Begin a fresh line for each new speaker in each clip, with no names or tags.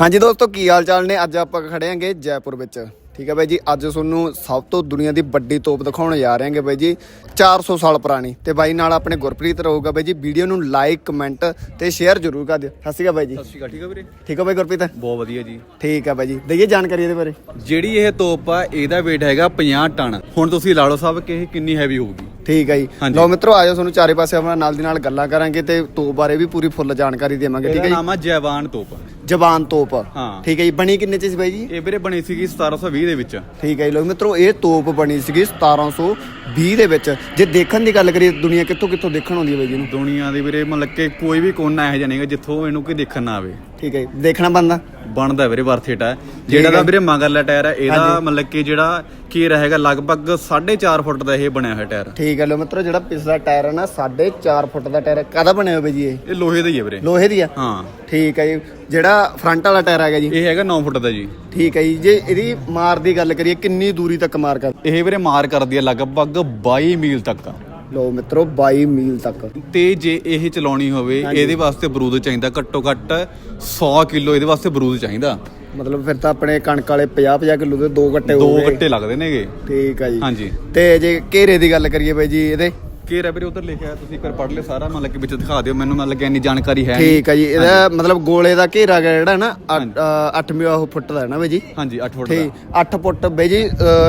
ਹਾਂਜੀ ਦੋਸਤੋ ਕੀ ਹਾਲ ਚਾਲ ਨੇ? ਅੱਜ ਆਪਾਂ ਖੜੇ ਆਂਗੇ ਜੈਪੁਰ ਵਿੱਚ। ਠੀਕ ਹੈ ਬਾਈ ਜੀ ਅੱਜ ਤੁਹਾਨੂੰ ਸਭ ਤੋਂ ਦੁਨੀਆ ਦੀ ਵੱਡੀ ਤੋਪ ਦਿਖਾਉਣ ਜਾ ਰਹੇ ਹਾਂਗੇ ਬਾਈ ਜੀ 400 ਸਾਲ ਪੁਰਾਣੀ। ਤੇ ਬਾਈ ਨਾਲ ਆਪਣੇ ਗੁਰਪ੍ਰੀਤ ਰਹੂਗਾ ਬਾਈ ਜੀ ਵੀਡੀਓ ਨੂੰ ਲਾਈਕ ਕਮੈਂਟ ਤੇ ਸ਼ੇਅਰ ਜ਼ਰੂਰ ਕਰ ਦਿਓ। ਸਤਿ ਸ਼੍ਰੀ ਅਕਾਲ ਬਾਈ ਜੀ।
ਸਤਿ ਸ਼੍ਰੀ ਅਕਾਲ ਠੀਕ ਆ ਵੀਰੇ?
ਠੀਕ ਹੈ ਬਾਈ ਗੁਰਪ੍ਰੀਤ?
ਬਹੁਤ ਵਧੀਆ ਜੀ।
ਠੀਕ ਹੈ ਬਾਈ ਜੀ। ਦਈਏ ਜਾਣਕਾਰੀ ਇਹਦੇ ਬਾਰੇ।
ਜਿਹੜੀ ਇਹ ਤੋਪ ਆ ਇਹਦਾ weight ਹੈਗਾ 50 ਟਨ। ਹੁਣ ਤੁਸੀਂ ਲਾ ਲਓ ਸਾਹਿਬ ਕਿ ਇਹ ਕਿੰਨੀ ਹੈਵੀ ਹੋਊਗੀ।
ਠੀਕ ਹੈ ਜੀ। ਲਓ ਮਿੱਤਰੋ ਆਜੋ ਤੁਹਾਨੂੰ ਚਾਰੇ ਪਾਸੇ ਆਪਣਾ ਨਾਲ ਦੀ ਨਾਲ ਗੱਲਾਂ ਕਰਾਂਗੇ ਤੇ ਤੋਪ ਬਾਰੇ ਵੀ ਪੂਰੀ ਫੁੱਲ ਜਾਣਕਾਰੀ ਦੇਵਾਂਗੇ। ਠੀਕ ਹੈ ਜੀ।
ਨਾਮ ਆ ਜੈਵਾਨ ਤੋਪ।
ਜਵਾਨ ਤੋਪ।
ਹਾਂ।
ਠੀਕ ਹੈ ਜੀ ਬਣੀ ਕਿੰਨੇ ਚ ਸੀ ਬਾਈ ਜੀ?
ਇਹ ਵੀਰੇ ਬਣੀ ਸੀਗੀ 1720 ਦੇ ਵਿੱਚ।
ਠੀਕ ਹੈ ਜੀ ਲੋਕ ਮਿੱਤਰੋ ਇਹ ਤੋਪ ਬਣੀ ਸੀਗੀ 1720 ਦੇ ਵਿੱਚ। ਜੇ ਦੇਖਣ ਦੀ ਗੱਲ ਕਰੀਏ ਦੁਨੀਆ ਕਿੱਥੋਂ ਕਿੱਥੋਂ ਦੇਖਣ ਆਉਂਦੀ ਹੈ ਬਾਈ ਜੀ ਨੂੰ
ਦੁਨੀਆ ਦੇ ਵੀਰੇ ਮਤਲਬ ਕਿ ਕੋਈ ਵੀ ਕੋਨਾ ਇਹੋ ਜਿਹਾ ਨਹੀਂਗਾ ਜਿੱਥੋਂ ਇਹਨੂੰ ਕੋਈ ਦੇਖਣ ਨਾ ਆਵੇ।
ਠੀਕ ਹੈ ਦੇਖਣਾ ਬੰਦਾ।
ਬਣਦਾ ਵੀਰੇ ਵਰਥ ਇਟ ਹੈ ਜਿਹੜਾ ਦਾ ਵੀਰੇ ਮਗਰਲਾ ਟਾਇਰ ਹੈ ਇਹਦਾ ਮਤਲਬ ਕਿ ਜਿਹੜਾ ਕੀ ਰਹੇਗਾ ਲਗਭਗ 4.5 ਫੁੱਟ ਦਾ ਇਹ ਬਣਿਆ ਹੋਇਆ ਟਾਇਰ।
ਠੀਕ ਹੈ ਲੋ ਮਿੱਤਰੋ ਜਿਹੜਾ ਪਿਛਲਾ ਟਾਇਰ ਹੈ ਨਾ 4.5 ਫੁੱਟ ਦਾ ਟਾਇਰ ਕਾਹਦਾ ਬਣਿਆ ਹੋਇਆ ਜੀ ਇਹ?
ਇਹ ਲੋਹੇ ਦਾ ਹੀ ਹੈ ਵੀਰੇ।
ਲੋਹੇ ਦੀ ਆ?
ਹਾਂ।
ਠੀਕ ਹੈ ਜੀ। ਜਿਹੜਾ ਫਰੰਟ ਵਾਲਾ ਟਾਇਰ ਹੈਗਾ ਜੀ?
ਇਹ ਹੈਗਾ 9 ਫੁੱਟ ਦਾ ਜੀ।
ਠੀਕ ਹੈ ਜੀ। ਜੇ ਇਹਦੀ ਮਾਰ ਦੀ ਗੱਲ ਕਰੀਏ ਕਿੰਨੀ ਦੂਰੀ ਤੱਕ ਮਾਰ ਕਰ
ਇਹ ਵੀਰੇ ਮਾਰ ਕਰਦੀ ਹੈ ਲਗਭਗ 22 ਮੀਲ ਤੱਕ।
ਲੋ ਮਿੱਤਰੋ 22 ਮੀਲ ਤੱਕ।
ਤੇ ਜੇ ਇਹ ਚਲਾਉਣੀ ਹੋਵੇ ਇਹਦੇ ਵਾਸਤੇ ਬਰੂਦ ਚਾਹੀਦਾ ਘੱਟੋ ਘੱਟ 100 ਕਿਲੋ ਇਹਦੇ ਵਾਸਤੇ ਬਰੂਦ ਚਾਹੀਦਾ।
ਮਤਲਬ ਫਿਰ ਤਾਂ ਆਪਣੇ ਕਣਕ ਵਾਲੇ 50 50 ਕਿਲੋ ਦੇ ਦੋ ਗੱਟੇ
ਦੋ
ਹੋ ਗਏ
ਗੱਟੇ ਲੱਗਦੇ ਨੇਗੇ।
ਠੀਕ ਹੈ ਜੀ।
ਹਾਂਜੀ।
ਤੇ ਜੇ ਘੇਰੇ ਦੀ ਗੱਲ ਕਰੀਏ ਬਾਈ ਜੀ ਇਹਦੇ
ਘੇਰਾ ਵੀਰੇ ਉਧਰ ਲਿਖਿਆ ਤੁਸੀਂ ਇੱਕ ਵਾਰ ਪੜ੍ਹ ਲਿਓ ਸਾਰਾ ਮਤਲਬ ਕਿ ਵਿੱਚ ਦਿਖਾ ਦਿਓ ਮੈਨੂੰ ਮਤਲਬ ਕਿ ਇੰਨੀ ਜਾਣਕਾਰੀ ਹੈ ਨਹੀਂ।
ਠੀਕ ਹੈ ਜੀ ਇਹਦਾ ਮਤਲਬ ਗੋਲੇ ਦਾ ਘੇਰਾ ਗਾ ਜਿਹੜਾ ਨਾ 8 ਉਹ ਫੁੱਟ ਦਾ ਹੈ ਨਾ ਬਾਈ ਜੀ?
ਹਾਂਜੀ 8 ਫੁੱਟ ਦਾ।
ਠੀਕ 8 ਫੁੱਟ ਬਈ ਜੀ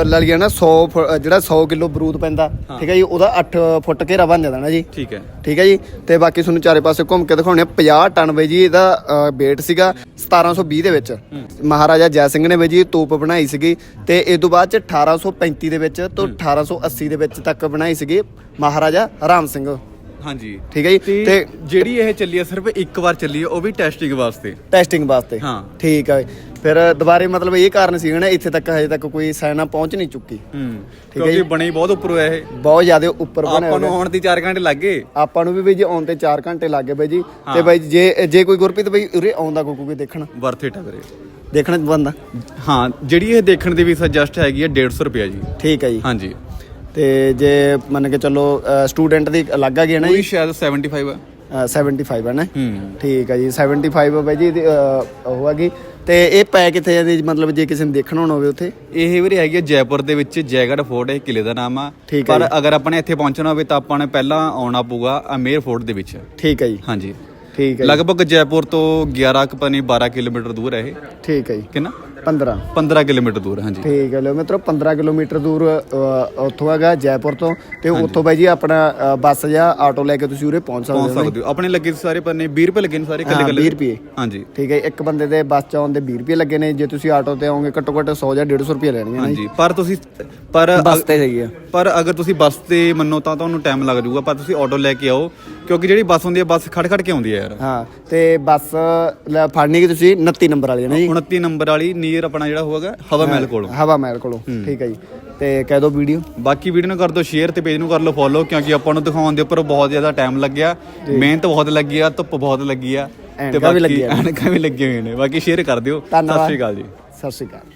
ਲਾ ਲਈਏ ਨਾ 100 ਫੁ- ਅਹ, ਜਿਹੜਾ 100 ਕਿਲੋ ਬਰੂਦ ਪੈਂਦਾ ਠੀਕ ਹੈ ਜੀ ਉਹਦਾ 8 ਫੁੱਟ ਘੇਰਾ ਬਣ ਜਾਂਦਾ ਨਾ ਜੀ।
ਠੀਕ ਹੈ।
ਠੀਕ ਹੈ ਜੀ ਤੇ ਬਾਕੀ ਤੁਹਾਨੂੰ ਚਾਰੇ ਪਾਸੇ ਘੁੰਮ ਕੇ ਦਿਖਾਉਣੇ ਆ 50 ਟਨ ਬਈ ਜੀ ਇਹਦਾ weight ਸੀਗਾ 1720 ਦੇ ਵਿੱਚ। ਮਹਾਰਾਜਾ ਜੈ ਸਿੰਘ ਨੇ ਬਈ ਜੀ ਤੋਪ ਬਣਾਈ ਸੀਗੀ ਤੇ ਇਸ ਤੋਂ ਬਾਅਦ ਚ 1835 ਦੇ ਵਿੱਚ ਤੋਂ 1880 ਦੇ ਵਿੱਚ ਤੱਕ ਬਣਾਈ ਸੀਗੀ। ਮਹਾਰਾਜਾ ਰਾਮ ਸਿੰਘ।
ਹਾਂਜੀ।
ਠੀਕ ਹੈ ਜੀ?
ਤੇ
ਤੇ
ਜਿਹੜੀ ਇਹ ਚੱਲੀ ਹੈ ਸਿਰਫ ਇੱਕ ਵਾਰ ਚੱਲੀ ਹੈ ਉਹ ਵੀ ਟੈਸਟਿੰਗ ਵਾਸਤੇ?
ਟੈਸਟਿੰਗ ਵਾਸਤੇ।
ਹਾਂ।
ਠੀਕ ਹੈ। ਫਿਰ ਦੁਬਾਰੇ ਮਤਲਬ ਇਹ ਕਾਰਨ ਸੀ ਨਾ ਇੱਥੇ ਤੱਕ ਹਜੇ ਤੱਕ ਕੋਈ ਸੈਨਾ ਪਹੁੰਚ ਨਹੀਂ ਚੁੱਕੀ।
ਹੂੰ।
ਠੀਕ ਹੈ
ਕਿਉਂਕਿ
ਜੀ।
ਬਣੀ ਬਹੁਤ ਉੱਪਰ ਹੋਇਆ ਇਹ।
ਬਹੁਤ ਜ਼ਿਆਦਾ ਉੱਪਰ ਬਣਿਆ
ਆਪਾਂ ਨੂੰ
ਹੋਇਆ
ਆਉਣ ਦੀ 4 ਘੰਟੇ ਲੱਗ ਗਏ।
ਆਪਾਂ ਨੂੰ ਵੀ ਬਈ ਜੀ ਆਉਣ ਤੇ 4 ਘੰਟੇ ਲੱਗ ਬਈ ਜੀ। ਤੇ ਬਈ ਜੇ ਜੇ ਕੋਈ ਗੁਰਪ੍ਰੀਤ ਬਈ ਉਰੇ ਆਉਂਦਾ ਕੋਈ ਕੋਈ ਦੇਖਣ।
ਵਰਥ ਇਟ ਹੈ ਵੀਰੇ।
ਦੇਖਣ ਬੰਦਾ।
ਹਾਂ ਜਿਹੜੀ ਇਹ ਦੇਖਣ ਦੀ ਵੀ ਸਜੈਸਟ ਹੈਗੀ ਹੈ 150 ਰੁਪਿਆ ਜੀ।
ਠੀਕ ਹੈ ਜੀ।
ਹਾਂਜੀ।
ਤੇ ਜੇ ਮੰਨ ਕੇ ਚੱਲੋ ਸਟੂਡੈਂਟ ਦੀ ਅਲੱਗ ਹੈਗੀ ਹੈ ਨਾ
ਕੋਈ
ਜੀ?
ਸ਼ਾਇਦ 75 ਹੈ
ਅ, 75 ਹੈ ਨਾ?
ਹੂੰ।
ਠੀਕ ਹੈ ਜੀ 75 ਬਈ ਜੀ ਇਹਦੀ, ਅ, ਉਹ ਹੈਗੀ ਤੇ ਇਹ ਪੈ ਕਿੱਥੇ ਜਾਂਦੀ ਮਤਲਬ ਜੇ ਕਿਸੇ ਨੇ ਦੇਖਣਾ ਹੋਣਾ ਹੋਵੇ ਉੱਥੇ?
ਇਹ ਵੀਰੇ ਹੈਗੀ ਹੈ ਜੈਪੁਰ ਦੇ ਵਿੱਚ ਜੈਗੜ ਫੋਰਟ ਇਹ ਕਿਲੇ ਦਾ ਨਾਮ ਆ।
ਠੀਕ ਹੈ
ਪਰ ਅਗਰ ਆਪਾਂ ਨੇ ਇੱਥੇ ਪਹੁੰਚਣਾ ਹੋਵੇ ਤਾਂ ਆਪਾਂ ਨੇ ਪਹਿਲਾਂ ਆਉਣਾ ਪਊਗਾ ਅਮੇਰ ਫੋਰਟ ਦੇ ਵਿੱਚ।
ਠੀਕ ਹੈ ਜੀ।
ਹਾਂਜੀ।
ਠੀਕ ਹੈ ਜੀ,
ਲਗਭਗ ਜੈਪੁਰ ਤੋਂ 11 ਕੁ ਪਨੀ 12 ਕਿਲੋਮੀਟਰ ਦੂਰ ਹੈ ਇਹ।
ਠੀਕ ਹੈ ਜੀ।
ਕਿੰਨਾ?
15
15 ਕਿਲੋਮੀਟਰ ਦੂਰ ਹੈ, ਹਾਂਜੀ।
ਠੀਕ ਹੈ ਲੋ ਮਿੱਤਰੋ 15 ਕਿਲੋਮੀਟਰ ਦੂਰ ਅ, ਉੱਥੋਂ ਹੈਗਾ ਜੈਪੁਰ ਤੋਂ। ਤੇ ਉੱਥੋਂ ਬਾਈ ਜੀ ਆਪਣਾ ਅ, ਬੱਸ ਜਾਂ ਆਟੋ ਲੈ ਕੇ ਤੁਸੀਂ ਉਰੇ ਪਹੁੰਚ ਸਕਦੇ
ਪਹੁੰਚ
ਹੋ
ਸਕਦੇ ਹੋ। ਆਪਣੇ ਲੱਗੇ ਸੀ ਸਾਰੇ ਪੰਨੇ 20 ਰੁਪਏ ਲੱਗੇ ਨੇ ਸਾਰੇ
ਹਾਂ,
ਇਕੱਲੇ ਇਕੱਲੇ
20 ਰੁਪਏ।
ਹਾਂਜੀ।
ਠੀਕ ਹੈ ਇੱਕ ਬੰਦੇ ਦੇ ਬੱਸ ਚ ਆਉਣ ਦੇ 20 ਰੁਪਏ ਲੱਗੇ ਨੇ ਜੇ ਤੁਸੀਂ ਆਟੋ ਤੇ ਆਓਗੇ ਘੱਟੋ ਘੱਟ 100 ਜਾਂ 150 ਰੁਪਏ ਲੈਣਗੇ ਨਾ ਜੀ।
ਹਾਂਜੀ ਪਰ ਤੁਸੀਂ ਪਰ
ਬੱਸ ਤੇ ਹੈਗੀ ਆ।
ਪਰ ਅਗਰ ਤੁਸੀਂ ਬੱਸ ਤੇ ਮੰਨੋ ਤਾਂ ਤੁਹਾਨੂੰ ਟਾਈਮ ਲੱਗ ਜਾਊਗਾ ਪਰ ਤੁਸੀਂ ਆਟੋ ਲੈ ਕੇ ਆਓ ਕਿਉਂਕਿ ਜਿਹੜੀ ਬੱਸ ਹੁੰਦੀ ਹੈ ਬੱਸ ਖੜ ਖੜ ਕੇ ਆਉਂਦੀ ਹੈ ਯਾਰ।
ਹਾਂ ਤੇ ਬੱਸ ਲੈ ਫੜਨੀ ਕਿ ਤੁਸੀਂ 29 ਨੰਬਰ ਵਾਲੀ ਹੈ ਨਾ ਜੀ।
29 ਨੰਬਰ ਵਾਲੀ ਨੀਅਰ ਆਪਣਾ ਜਿਹੜਾ ਹੋਗਾ ਹਵਾ ਮਹਿਲ ਕੋਲੋਂ।
ਹਵਾ ਮਹਿਲ ਕੋਲੋਂ ਠੀਕ ਹੈ ਜੀ। ਤੇ ਕਹਿ ਦਿਓ ਵੀਡੀਓ
ਬਾਕੀ ਵੀਡੀਓ ਨੂੰ ਕਰ ਦਿਓ ਸ਼ੇਅਰ ਤੇ ਪੇਜ ਨੂੰ ਕਰ ਲਓ ਫੋਲੋ ਕਿਉਂਕਿ ਆਪਾਂ ਨੂੰ ਦਿਖਾਉਣ ਦੇ ਉੱਪਰ ਬਹੁਤ ਜ਼ਿਆਦਾ ਟਾਈਮ ਲੱਗਿਆ। ਮਿਹਨਤ ਬਹੁਤ ਲੱਗੀ ਆ ਧੁੱਪ ਬਹੁਤ ਲੱਗੀ ਆ।
ਲੱਗੀਆਂ ਨੇ।
ਐਨਕਾਂ ਵੀ ਲੱਗੀਆਂ ਹੋਈਆਂ ਨੇ। ਬਾਕੀ ਸ਼ੇਅਰ ਕਰ ਦਿਓ। ਸਤਿ ਸ਼੍ਰੀ ਅਕਾਲ ਜੀ।
ਸਤਿ ਸ਼੍ਰੀ ਅਕਾਲ।